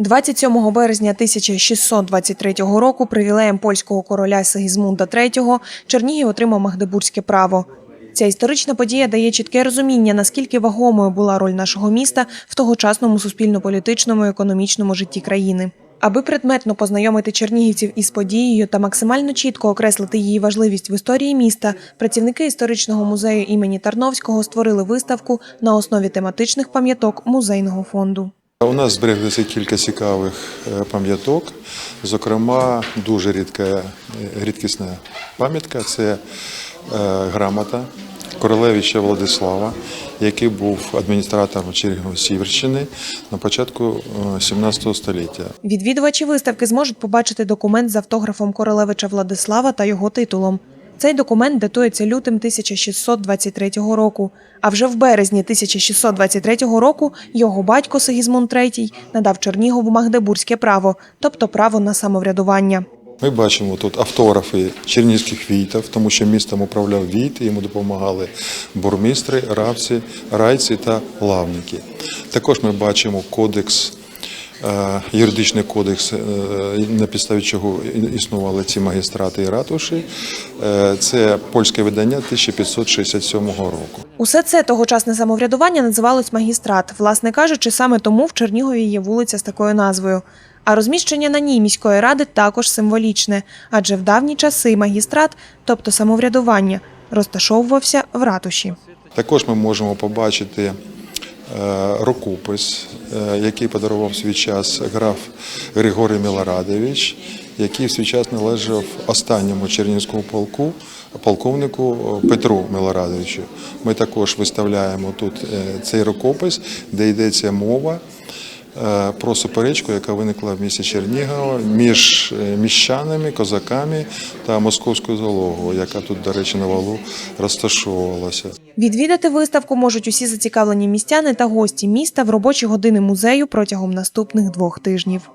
27 березня 1623 року привілеєм польського короля Сигізмунда III Чернігів отримав Магдебурзьке право. Ця історична подія дає чітке розуміння, наскільки вагомою була роль нашого міста в тогочасному суспільно-політичному і економічному житті країни. Аби предметно познайомити чернігівців із подією та максимально чітко окреслити її важливість в історії міста, працівники історичного музею імені Тарновського створили виставку на основі тематичних пам'яток музейного фонду. У нас збереглися кілька цікавих е, пам'яток. Зокрема, дуже рідка, е, рідкісна пам'ятка це е, грамота королевича Владислава, який був адміністратором Чернігів-Сіверщини на початку е, 17 століття. Відвідувачі виставки зможуть побачити документ з автографом королевича Владислава та його титулом. Цей документ датується лютим 1623 року. А вже в березні 1623 року його батько Сигізмунд III надав Чернігову Магдебурзьке право, тобто право на самоврядування. Ми бачимо тут автографи чернігівських війтів, тому що містом управляв війт, йому допомагали бурмістри, равці, райці та лавники. Також ми бачимо кодекс, юридичний кодекс, е, на підставі чого існували ці магістрати і ратуші. Е, Це польське видання 1567 року. Усе це тогочасне самоврядування називалось магістрат. Власне кажучи, саме тому в Чернігові є вулиця з такою назвою. А розміщення на ній міської ради також символічне, адже в давні часи магістрат, тобто самоврядування, розташовувався в ратуші. Також ми можемо побачити е, рукопис, е, який подарував свій час граф Григорій Мілорадович, який в свій час належав останньому чернігівському полку, полковнику е, Петру Мілорадовичу. Ми також виставляємо тут е, цей рукопис, де йдеться мова. е, Про суперечку, яка виникла в місті Чернігова між е, міщанами, козаками та московською залогою, яка тут, до речі, на валу розташовувалася. Відвідати виставку можуть усі зацікавлені містяни та гості міста в робочі години музею протягом наступних двох тижнів.